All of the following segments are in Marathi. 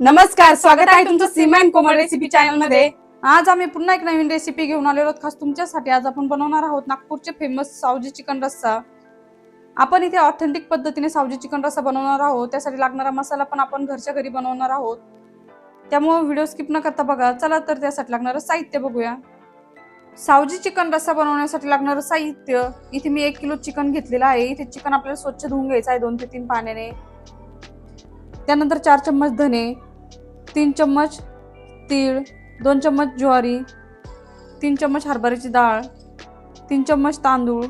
नमस्कार स्वागत आहे तुमचं सीमा अँड कोमल रेसिपी चॅनलमध्ये. आज आम्ही पुन्हा एक नवीन रेसिपी घेऊन आलेलो आहोत. खास तुमच्यासाठी आज आपण बनवणार आहोत नागपूरचे फेमस सावजी चिकन रस्सा. आपण इथे ऑथेंटिक पद्धतीने सावजी चिकन रस्सा बनवणार आहोत. त्यासाठी लागणारा मसाला पण आपण घरच्या घरी बनवणार आहोत. त्यामुळे व्हिडिओ स्किप न करता बघा. चला तर त्यासाठी लागणारं साहित्य बघूया. सावजी चिकन रस्सा बनवण्यासाठी लागणारं साहित्य इथे मी एक किलो चिकन घेतलेलं आहे. इथे चिकन आपल्याला स्वच्छ धुवून घ्यायचं आहे दोन ते तीन पाण्याने. त्यानंतर चार चम्मच धने. तीन चम्मच तीळ दोन चम्मच ज्वारी तीन चम्मच हरभऱ्याची डाळ तीन चम्मच तांदूळ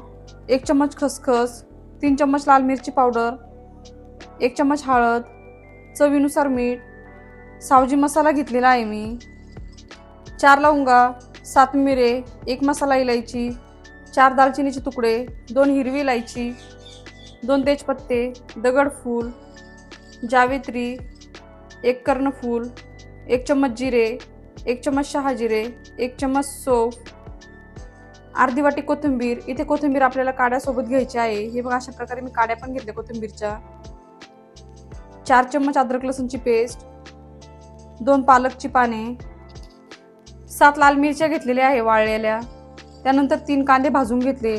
एक चम्मच खसखस तीन चम्मच लाल मिरची पावडर एक चम्मच हळद चवीनुसार मीठ सावजी मसाला घेतलेला आहे मी चार लवंगा सात मिरे एक मसाला इलायची चार दालचिनीचे तुकडे दोन हिरवी इलायची दोन तेजपत्ते दगडफूल जावेत्री एक कर्णफूल एक चम्मच जिरे एक चम्मच शहाजिरे एक चम्मच सोफ अर्धी वाटी कोथिंबीर. इथे कोथिंबीर आपल्याला काड्यासोबत घ्यायची आहे. हे बघा अशा प्रकारे मी काड्या पण घेतल्या कोथिंबीरच्या. चार चम्मच अद्रक लसूणची पेस्ट दोन पालकची पाने सात लाल मिरच्या घेतलेल्या आहे वाळलेल्या. त्यानंतर तीन कांदे भाजून घेतले.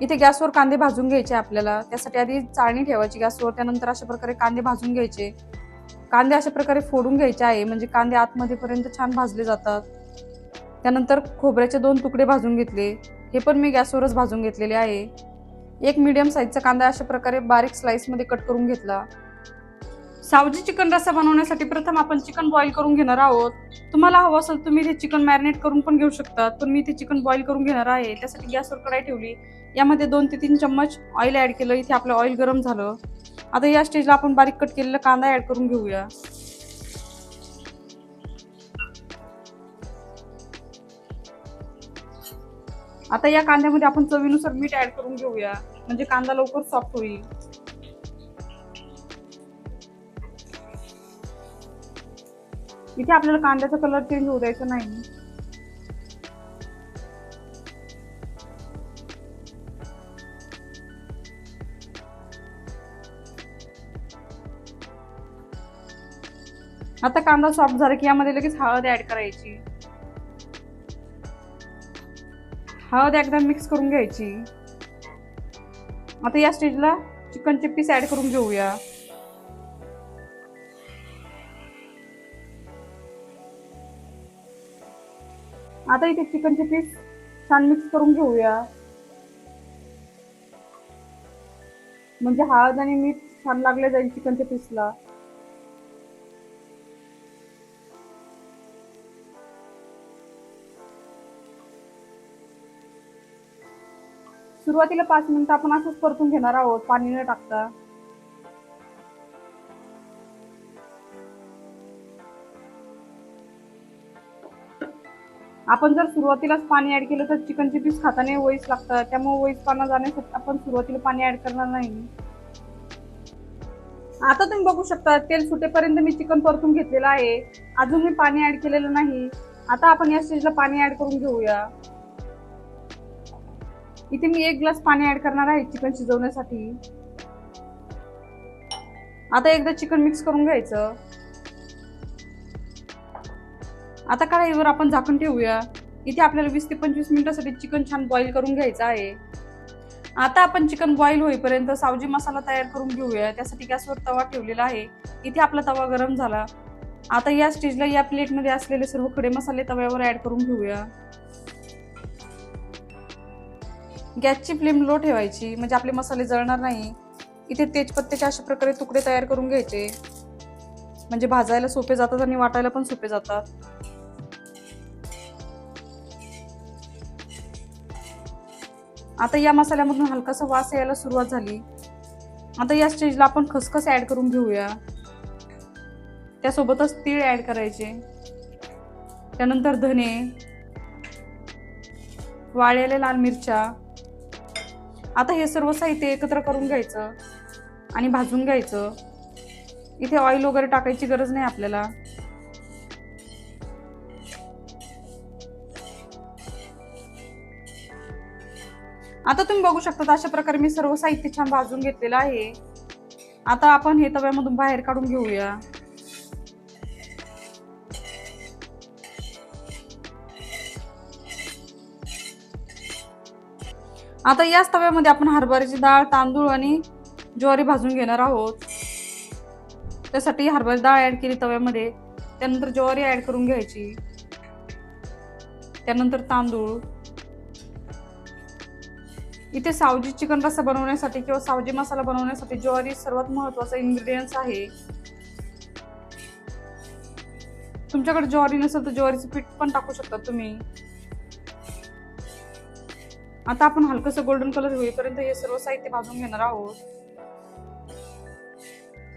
इथे गॅसवर कांदे भाजून घ्यायचे आपल्याला. त्यासाठी आधी चाळणी ठेवायची गॅसवर. त्यानंतर अशा प्रकारे कांदे भाजून घ्यायचे. कांदे अशा प्रकारे फोडून घ्यायचे आहे. म्हणजे कांदे आतमध्ये पर्यंत छान भाजले जातात. त्यानंतर खोबऱ्याचे दोन तुकडे भाजून घेतले. हे पण मी गॅसवरच भाजून घेतलेले आहे. एक मीडियम साईजचा कांदा अशा प्रकारे बारीक स्लाईसमध्ये कट करून घेतला. सावजी चिकन रस्सा बनवण्यासाठी प्रथम आपण चिकन बॉईल करून घेणार आहोत. तुम्हाला हवं असेल तुम्ही ते चिकन मॅरिनेट करून पण घेऊ शकता. पण मी ते चिकन बॉईल करून घेणार आहे. त्यासाठी गॅसवर कढाई ठेवली. यामध्ये दोन ते तीन चम्मच ऑइल ॲड केलं. इथे आपलं ऑइल गरम झालं. आता या स्टेजला आपण बारीक कट केलेला कांदा ऍड करून घेऊया. आता या कांद्यामध्ये आपण चवीनुसार मीठ ऍड करून घेऊया. म्हणजे कांदा लवकर सॉफ्ट होईल. इथे आपल्याला कांद्याचा कलर चेंज होऊ द्यायचा नाही. आता कांदा सॉफ्ट झाला की यामध्ये लगेच हळद ऍड करायची. हळद एकदा मिक्स करून घ्यायची. आता या स्टेजला चिकनचे पीस ऍड करून घेऊया. आता इथे चिकनचे पीस छान मिक्स करून घेऊया. म्हणजे हळद आणि मीठ छान लागले जाईल चिकनच्या पीसला सुरुवातीला पाच मिनिटं आपण असंच परतून घेणार आहोत. पाणी न टाकता. आपण जर सुरुवातीलाच पाणी ऍड केलं तर चिकनचे पीस खाताना वईस लागतात. त्यामुळे वईस पाना जाण्यासाठी आपण सुरुवातीला पाणी ऍड करणार नाही. आता तुम्ही बघू शकता तेल सुटेपर्यंत मी चिकन परतून घेतलेलं आहे. अजून मी पाणी ऍड केलेलं नाही. आता आपण या स्टेजला पाणी ऍड करून घेऊया. इथे मी एक ग्लास पाणी ऍड करणार आहे चिकन शिजवण्यासाठी. आता एकदा चिकन मिक्स करून घ्यायचं. आता कढाईवर आपण झाकण ठेवूया. इथे आपल्याला वीस ते पंचवीस मिनिटासाठी चिकन छान बॉईल करून घ्यायचं आहे. आता आपण चिकन बॉईल होईपर्यंत सावजी मसाला तयार करून घेऊया. त्यासाठी गॅसवर तवा ठेवलेला आहे. इथे आपला तवा गरम झाला. आता या स्टेजला या प्लेटमध्ये असलेले सर्व खडे मसाले तव्यावर ऍड करून घेऊया. गॅसची फ्लेम लो ठेवायची म्हणजे आपले मसाले जळणार नाही. इथे तेजपत्त्याचे अशा प्रकारे तुकडे तयार करून घ्यायचे. म्हणजे भाजायला सोपे जातात आणि वाटायला पण सोपे जातात. आता या मसाल्यामधून हलकासा वास यायला सुरुवात झाली. आता या स्टेजला आपण खसखस ॲड करून घेऊया. त्यासोबतच तीळ ॲड करायचे. त्यानंतर धने वाळलेल्या लाल मिरच्या आता हे सर्व साहित्य एकत्र करून घ्यायचं आणि भाजून घ्यायचं. इथे ऑइल वगैरे टाकायची गरज नाही आपल्याला. आता तुम्ही बघू शकता अशा प्रकारे मी सर्व साहित्य छान भाजून घेतलेलं आहे. आता आपण हे तव्यामधून बाहेर काढून घेऊया. आता याच तव्यामध्ये आपण हरभऱ्याची डाळ तांदूळ आणि ज्वारी भाजून घेणार आहोत. त्यासाठी हरभरा डाळ ऍड केली तव्यामध्ये. त्यानंतर ज्वारी ऍड करून घ्यायची. त्यानंतर तांदूळ. इथे सावजी चिकन रस्सा बनवण्यासाठी किंवा सावजी मसाला बनवण्यासाठी ज्वारी सर्वात महत्त्वाचा इन्ग्रेडियंट्स आहे. तुमच्याकडे ज्वारी नसेल तर ज्वारीचं पीठ पण टाकू शकता तुम्ही. आता आपण हलकस गोल्डन कलर होईपर्यंत हे सर्व साहित्य भाजून घेणार आहोत.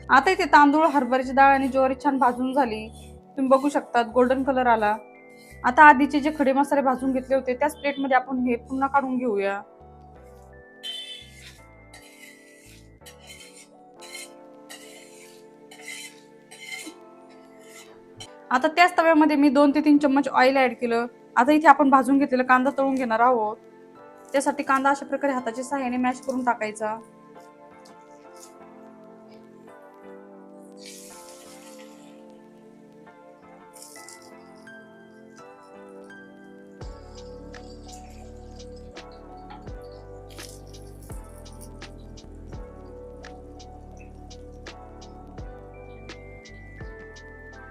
आता इथे तांदूळ हरभऱ्याची डाळ आणि ज्वारी छान भाजून झाली. तुम्ही बघू शकतात गोल्डन कलर आला. आता आधीचे जे खडे मसाले भाजून घेतले होते त्याच प्लेटमध्ये आपण हे पुन्हा काढून घेऊया. आता त्याच तव्यामध्ये मी दोन ते तीन चम्मच ऑइल ऍड केलं. आता इथे आपण भाजून घेतलेलं कांदा तळून घेणार आहोत. त्यासाठी कांदा अशा प्रकारे हाताच्या सहाय्याने मॅश करून टाकायचा.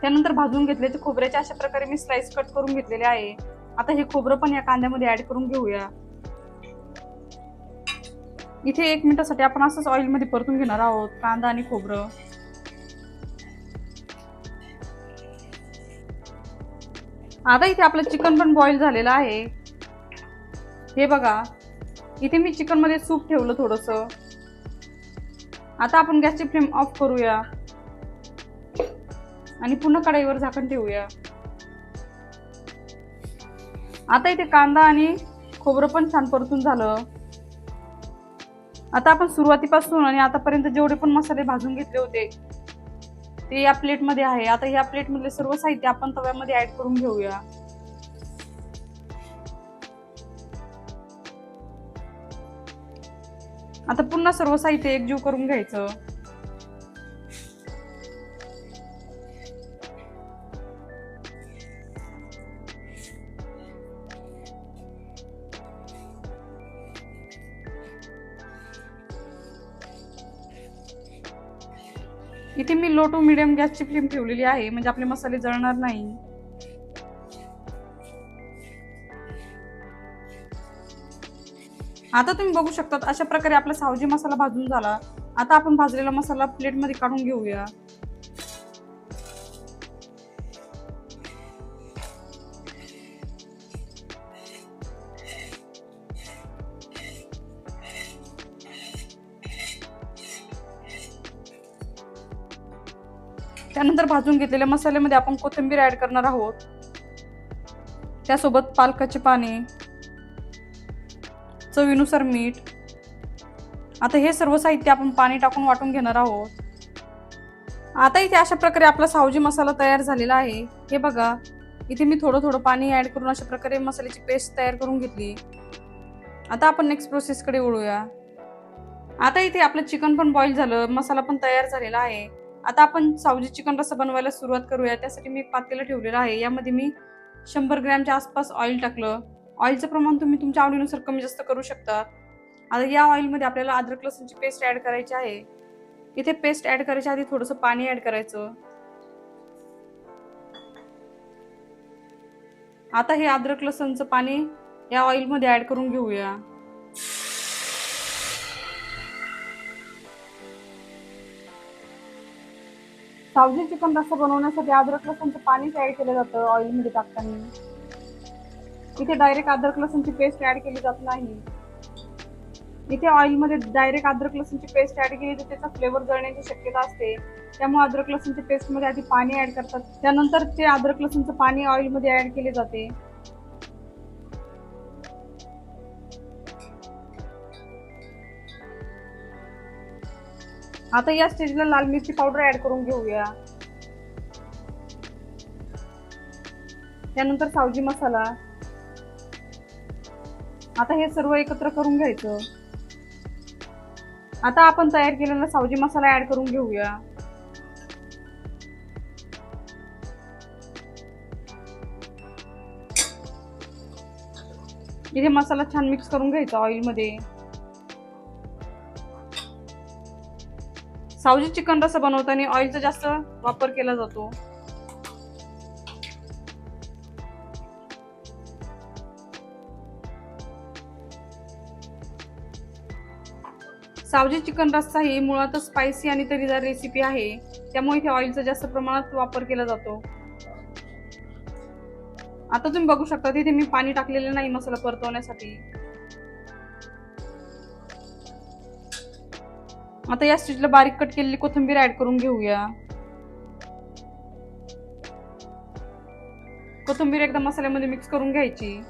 त्यानंतर भाजून घेतले ते खोबऱ्याचे अशा प्रकारे मी स्लाइस कट करून घेतलेले आहे. आता हे खोबरं पण या कांद्यामध्ये ऍड करून घेऊया. इथे एक मिनिटासाठी आपण असंच ऑइलमध्ये परतून घेणार आहोत कांदा आणि खोबरं. आता इथे आपलं चिकन पण बॉईल झालेलं आहे. हे बघा इथे मी चिकनमध्ये सूप ठेवलं थोडस. आता आपण गॅसची फ्लेम ऑफ करूया. आणि पुन्हा कढाईवर झाकण ठेवूया. आता इथे कांदा आणि खोबरं पण छान परतून झालं. आता आपण सुरुवातीपासून आणि आतापर्यंत जेवढे पण मसाले भाजून घेतले होते ते या प्लेटमध्ये आहे. आता या प्लेटमधले सर्व साहित्य आपण तव्यामध्ये ऍड करून घेऊया. आता पुन्हा सर्व साहित्य एकजीव करून घ्यायचं. इथे मी लो टू मिडियम गॅसची फ्लेम ठेवलेली आहे म्हणजे आपले मसाले जळणार नाही. आता तुम्ही बघू शकता अशा प्रकारे आपला सावजी मसाला भाजून झाला. आता आपण भाजलेला मसाला प्लेटमध्ये काढून घेऊया. भाजून घेतलेल्या मसाल्यामध्ये आपण कोथिंबीर ॲड करणार आहोत. त्यासोबत पालकाचे पाने चवीनुसार मीठ. आता हे सर्व साहित्य आपण पाणी टाकून वाटून घेणार आहोत. आता इथे अशा प्रकारे आपला सावजी मसाला तयार झालेला आहे. हे बघा इथे मी थोडं थोडं पाणी ॲड करून अशा प्रकारे मसाल्याची पेस्ट तयार करून घेतली. आता आपण नेक्स्ट प्रोसेसकडे वळूया. आता इथे आपलं चिकन पण बॉईल झालं मसाला पण तयार झालेला आहे. आता आपण सावजी चिकन रस्सा बनवायला सुरुवात करूया. त्यासाठी मी एक पातेलं ठेवलेलं आहे. यामध्ये मी शंभर ग्रॅमच्या आसपास ऑइल टाकलं. ऑइलचं प्रमाण तुम्ही तुमच्या आवडीनुसार कमी जास्त करू शकता. आता या ऑइलमध्ये आपल्याला अद्रक लसूणची पेस्ट ॲड करायची आहे. इथे पेस्ट ॲड करायच्या आधी थोडंसं पाणी ॲड करायचं. आता हे अद्रक लसणचं पाणी या ऑइलमध्ये ॲड करून घेऊया. सावजी चिकन रस्सा बनवण्यासाठी अद्रक लसूणचं पाणीच ऍड केलं जातं ऑइलमध्ये टाकताना. इथे डायरेक्ट अद्रक लसूणची पेस्ट ऍड केली जात नाही. इथे ऑइलमध्ये डायरेक्ट अद्रक लसूणची पेस्ट ऍड केली तर त्याचा फ्लेवर जळण्याची शक्यता असते. त्यामुळे अद्रक लसूणच्या पेस्टमध्ये आधी पाणी ऍड करतात. त्यानंतर ते अद्रक लसूणचं पाणी ऑइलमध्ये ऍड केले जाते. आता या स्टेजला लाल मिरची पावडर ऍड करून घेऊया. त्यानंतर सावजी मसाला. आता हे सर्व एकत्र करून घ्यायचं. आता आपण तयार केलेला सावजी मसाला ऍड करून घेऊया. इथे मसाला छान मिक्स करून घ्यायचा ऑइल सावजी चिकन रस्सा बनवताना ऑइलचा जास्त वापर केला जातो. सावजी चिकन रस्सा ही मुळातच स्पायसी आणि तरीदार रेसिपी आहे. त्यामुळे इथे ऑइलचा जास्त प्रमाणात वापर केला जातो. आता तुम्ही बघू शकता तिथे मी पाणी टाकलेलं नाही मसाला परतवण्यासाठी. आता या स्टेजला बारीक कट केलेली कोथिंबीर ऍड करून घेऊया. कोथिंबीर एकदा मसाल्यामध्ये मिक्स करून घ्यायची.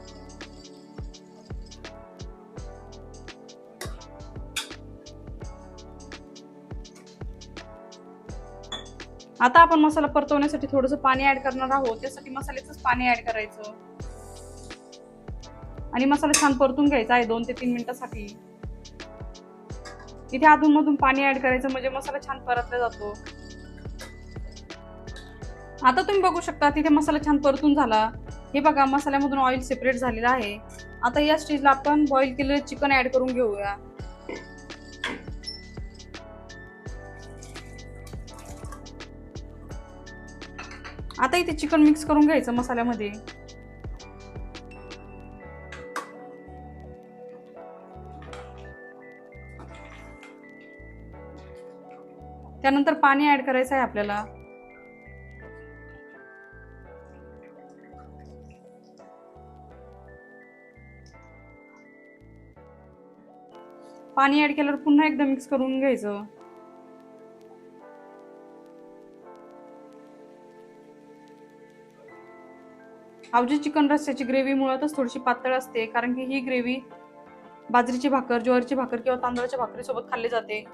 आता आपण मसाला परतवण्यासाठी थोडंसं पाणी ऍड करणार आहोत. त्यासाठी मसाल्याचंच पाणी ऍड करायचं. आणि मसाला छान परतून घ्यायचा आहे दोन ते तीन मिनिटासाठी. इथे अधून मधून पाणी ऍड करायचं म्हणजे मसाला छान परतला जातो. आता तुम्ही बघू शकता तिथे मसाला छान परतून झाला. हे बघा मसाल्यामधून ऑइल सेपरेट झालेलं आहे. आता या स्टेजला आपण बॉईल केलेलं चिकन ऍड करून घेऊया. आता इथे चिकन मिक्स करून घ्यायचं मसाल्यामध्ये. त्यानंतर पाणी ऍड करायचं आहे आपल्याला. पाणी ऍड केल्यावर पुन्हा एकदा मिक्स करून घ्यायचं. आवजी चिकन रस्त्याची ग्रेव्ही मुळातच थोडीशी पातळ असते कारण की ही ग्रेव्ही बाजरीची भाकर ज्वारीची भाकर किंवा तांदळाच्या भाकरीसोबत खाल्ली जाते.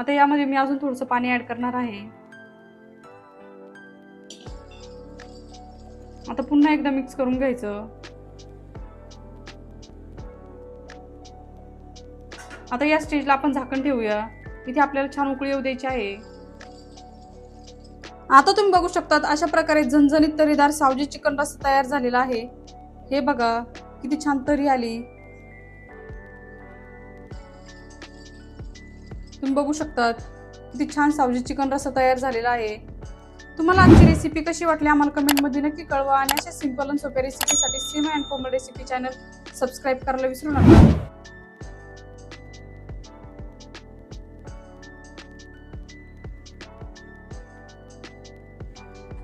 आता यामध्ये मी अजून थोडंसं पाणी ॲड करणार आहे. आता पुन्हा एकदा मिक्स करून घ्यायचं. आता या स्टेजला आपण झाकण ठेवूया. इथे आपल्याला छान उकळी येऊ द्यायची आहे. आता तुम्ही बघू शकतात अशा प्रकारे झणझणीत तरीदार सावजी चिकन रस्सा तयार झालेला आहे. हे बघा किती छान तरी आली. तुम्ही बघू शकतात. किती छान सावजी चिकन रस्सा तयार झालेला आहे. तुम्हाला आमची रेसिपी कशी वाटली आम्हाला कमेंटमध्ये नक्की कळवा. आणि अशा सिंपल आणि सोप्या रेसिपीसाठी Seema and Komal recipe channel subscribe करायला विसरू नका.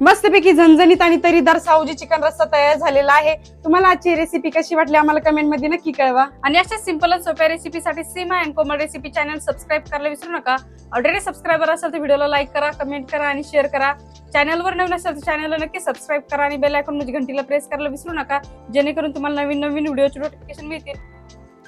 मस्तपैकी झणझणीत आणि तरीदार सावजी चिकन रस्सा तयार झालेला आहे. तुम्हाला आजची रेसिपी कशी वाटली आम्हाला कमेंटमध्ये नक्की कळवा. आणि अशा सिंपल आणि सोप्या रेसिपीसाठी Seema and Komal recipe channel subscribe करायला विसरू नका. ऑलरेडी सबस्क्रायबर असेल तर व्हिडिओला लाईक करा कमेंट करा आणि शेअर करा. चॅनलवर नवीन असेल तर चॅनलला नक्की सबस्क्राईब करा आणि बेल आयकॉन म्हणजे घंटीला प्रेस करायला विसरू नका. जेणेकरून तुम्हाला नवीन नवीन व्हिडिओचे नोटिफिकेशन मिळतील.